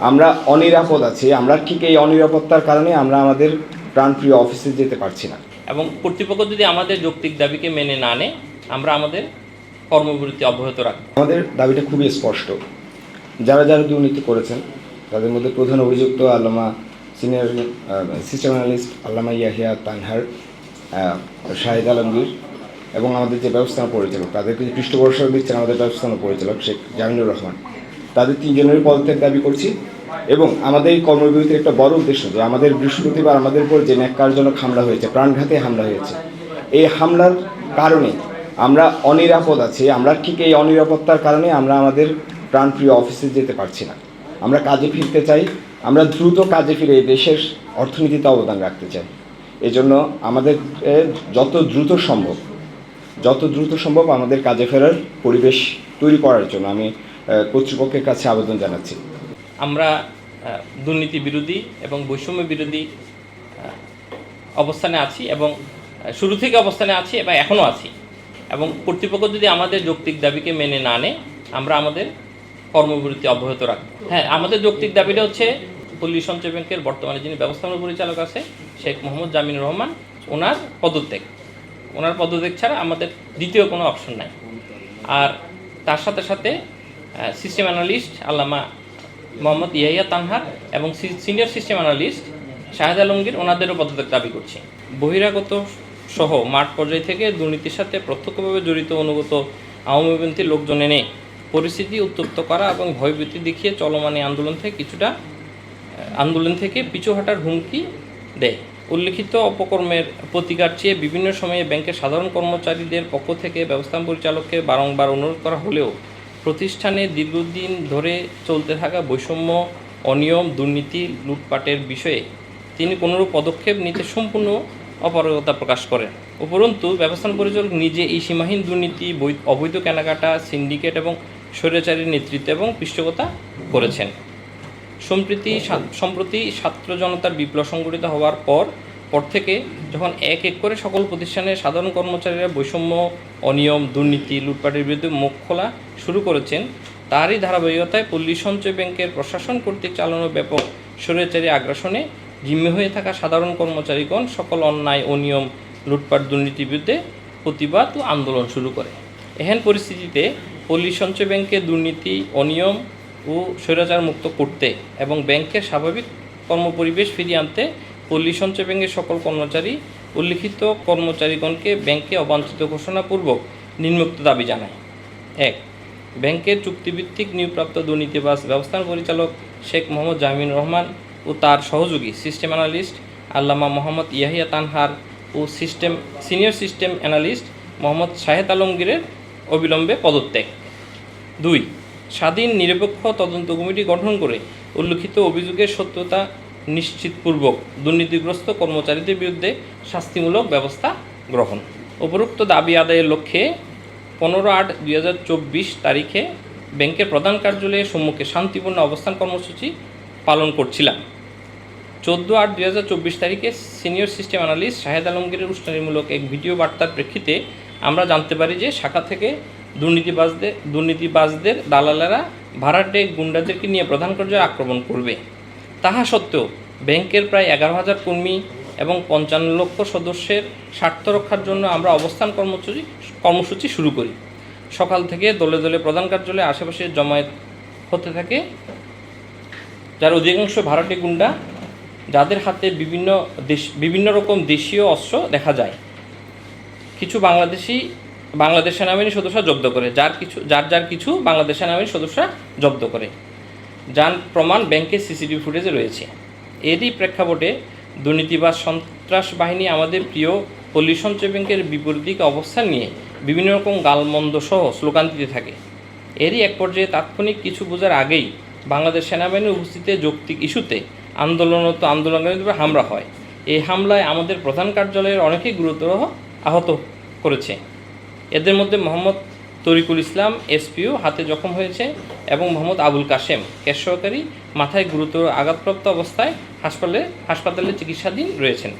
আমরা অনিরাপদ আছি আমরা ঠিক এই অনিরাপত্তার কারণে আমরা আমাদের প্রাণপ্রিয় অফিসে যেতে পারছি না। এবং কর্তৃপক্ষ যদি আমাদের যৌক্তিক দাবিকে মেনে না নেয় আমরা আমাদের কর্মবিরতি অব্যাহত রাখব। আমাদের দাবিটা খুবই স্পষ্ট। যারা যারা দুর্নীতি করেছেন তাদের মধ্যে প্রধান অভিযুক্ত আল্লামা সিনিয়র সিস্টেম অ্যানালিস্ট আল্লামা ইয়াহিয়া তানহার শাহিদ আলমগীর এবং আমাদের যে ব্যবস্থাপনা পরিচালক তাদেরকে যে পৃষ্ঠপোষক দিচ্ছেন আমাদের ব্যবস্থাপনা পরিচালক শেখ জামিনুর রহমান। তাদের তিনজনের পদত্যাগ দাবি করছি। এবং আমাদের এই কর্মবিরতির একটা বড় উদ্দেশ্য যে আমাদের বৃহস্পতিবার আমাদের উপর যে ন্যাক্কারজনক হামলা হয়েছে, প্রাণঘাতে হামলা হয়েছে, এই হামলার কারণে আমরা অনিরাপদ আছি। আমরা ঠিক এই অনিরাপত্তার কারণে আমরা আমাদের প্রাণপ্রিয় অফিসে যেতে পারছি না। আমরা কাজে ফিরতে চাই। আমরা দ্রুত কাজে ফিরে দেশের অর্থনীতিতে অবদান রাখতে চাই। এজন্য আমাদের যত দ্রুত সম্ভব, যত দ্রুত সম্ভব আমাদের কাজে ফেরার পরিবেশ তৈরি করার জন্য আমি কর্তৃপক্ষের কাছে আবেদন জানাচ্ছি। আমরা দুর্নীতি বিরোধী এবং বৈষম্য বিরোধী অবস্থানে আছি এবং শুরু থেকে অবস্থানে আছি এবং এখনও আছি। এবং কর্তৃপক্ষ যদি আমাদের যৌক্তিক দাবিকে মেনে না নেয়, আমরা আমাদের কর্মবিরতি অব্যাহত রাখব। হ্যাঁ আমাদের যৌক্তিক দাবিটা হচ্ছে, পল্লী সঞ্চয় ব্যাংকের বর্তমানে যিনি ব্যবস্থাপনা পরিচালক আছে, শেখ মোহাম্মদ জামিনুর রহমান, ওনার পদত্যাগ। ওনার পদত্যাগ ছাড়া আমাদের দ্বিতীয় কোনো অপশন নাই। আর তার সাথে সাথে সিস্টেম অ্যানালিস্ট আল্লামা মোহাম্মদ ইয়াহিয়া তানহার এবং senior system analyst Shahed Alamgir ওনাদেরও পদত্যাগ দাবি করছি। বহিরাগত সহ মাঠ পর্যায় থেকে দুর্নীতির সাথে প্রত্যক্ষভাবে জড়িত অনুগত আওয়ামীপন্থী লোকজন এনে পরিস্থিতি উত্তপ্ত করা এবং ভয়ভীতি দেখিয়ে চলমান আন্দোলন থেকে কিছুটা আন্দোলন থেকে পিছু হাঁটার হুমকি দেয়। উল্লিখিত অপকর্মের প্রতিকার চেয়ে বিভিন্ন সময়ে ব্যাংকের সাধারণ কর্মচারীদের পক্ষ থেকে ব্যবস্থাপনা পরিচালককে বারংবার অনুরোধ করা হলেও প্রতিষ্ঠানে দীর্ঘদিন ধরে চলতে থাকা বৈষম্য, অনিয়ম, দুর্নীতি, লুটপাটের বিষয়ে তিনি কোনোরূপ পদক্ষেপ নিতে সম্পূর্ণ অপারগতা প্রকাশ করেন। উপরন্তু, ব্যবস্থাপনা পরিচালক নিজে এই সীমাহীন দুর্নীতি অবৈধ কেনাকাটা, সিন্ডিকেট এবং স্বৈরাচারীর নেতৃত্ব এবং পৃষ্ঠকতা করেছেন। সম্প্রতি সম্প্রতি ছাত্র জনতার বিপ্লব সংগঠিত হওয়ার পর পর থেকে যখন এক এক করে সকল প্রতিষ্ঠানের সাধারণ কর্মচারীরা বৈষম্য, অনিয়ম, দুর্নীতি, লুটপাটের বিরুদ্ধে মুখ খোলা শুরু করেছেন, তারই ধারাবাহিকতায় পল্লী সঞ্চয় ব্যাংকের প্রশাসন কর্তৃক চালানো ব্যাপক স্বৈরাচারী আগ্রাসনে জিম্মি হয়ে থাকা সাধারণ কর্মচারীগণ সকল অন্যায়, অনিয়ম, লুটপাট, দুর্নীতির বিরুদ্ধে প্রতিবাদ ও আন্দোলন শুরু করে। এহেন পরিস্থিতিতে পল্লী সঞ্চয় ব্যাংকে দুর্নীতি, অনিয়ম ও স্বৈরাচার মুক্ত করতে এবং ব্যাংকের স্বাভাবিক কর্মপরিবেশ ফিরিয়ে আনতে পল্লী সঞ্চয় ব্যাংকের সকল কর্মচারী উল্লিখিত কর্মচারীগণকে ব্যাংকে অবাঞ্ছিত ঘোষণাপূর্বক নিম্নোক্ত দাবি জানায়। এক, ব্যাংকের চুক্তিভিত্তিক নিয়োগপ্রাপ্ত দুর্নীতিবাস ব্যবস্থাপনা পরিচালক শেখ মোহাম্মদ জামিন রহমান ও তার সহযোগী সিস্টেম অ্যানালিস্ট আল্লামা মোহাম্মদ ইয়াহিয়া তানহার ও system, senior system analyst Mohammad Shahed আলমগীরের অবিলম্বে পদত্যাগ। দুই, স্বাধীন নিরপেক্ষ তদন্ত কমিটি গঠন করে উল্লিখিত অভিযোগের সত্যতা নিশ্চিতপূর্বক দুর্নীতিগ্রস্ত কর্মচারীদের বিরুদ্ধে শাস্তিমূলক ব্যবস্থা গ্রহণ। উপরোক্ত দাবি আদায়ের লক্ষ্যে পনেরো আট দুই তারিখে ব্যাংকের প্রধান কার্যালয়ের সম্মুখে শান্তিপূর্ণ অবস্থান কর্মসূচি পালন করছিলাম। চোদ্দ আট দুই তারিখে সিনিয়র সিস্টেম অ্যানালিস্ট শাহেদ আলমগীরের উস্কানিমূলক এক ভিডিও বার্তার প্রেক্ষিতে আমরা জানতে পারি যে শাখা থেকে দুর্নীতিবাজদের দুর্নীতিবাজদের দালালেরা ভাড়াটে গুন্ডাদেরকে নিয়ে প্রধান কার্যালয়ে আক্রমণ করবে। তাহা সত্ত্বেও ব্যাংকের প্রায় এগারো হাজার কর্মী এবং পঞ্চান্ন লক্ষ সদস্যের স্বার্থ রক্ষার জন্য আমরা অবস্থান কর্মসূচি কর্মসূচি শুরু করি। সকাল থেকে দলে দলে প্রধান কার্যালয়ে আশেপাশে জমায়েত হতে থাকে, যার অধিকাংশ ভাড়াটে গুন্ডা, যাদের হাতে বিভিন্ন দেশ, বিভিন্ন রকম দেশীয় অস্ত্র দেখা যায়। কিছু বাংলাদেশি বাংলাদেশ সেনাবাহিনীর সদস্যরা জব্দ করে, যার কিছু, যার যার কিছু বাংলাদেশ সেনাবাহিনীর সদস্যরা জব্দ করে। যার প্রমাণ ব্যাংকের সিসিটিভি ফুটেজে রয়েছে। এরই প্রেক্ষাপটে দুর্নীতিবাজ সন্ত্রাস বাহিনী আমাদের প্রিয় পল্লী সঞ্চয় ব্যাংকের বিপরীত অবস্থান নিয়ে বিভিন্ন রকম গালমন্দ সহ স্লোগান দিতে থাকে। এরই এক পর্যায়ে তাৎক্ষণিক কিছু বোঝার আগেই বাংলাদেশ সেনাবাহিনীর উপস্থিতিতে যৌক্তিক ইস্যুতে আন্দোলনরত আন্দোলনকারীদের হামলা হয়। এই হামলায় আমাদের প্রধান কার্যালয়ের অনেকেই গুরুতর আহত করেছে। এদের মধ্যে মোহাম্মদ তরিকুল ইসলাম, এসপিও, হাতে জখম হয়েছে এবং মোহাম্মদ আবুল কাশেম, ক্যাশ সহকারী, মাথায় গুরুতর আঘাতপ্রাপ্ত অবস্থায় হাসপাতালে হাসপাতালে চিকিৎসাধীন রয়েছেন।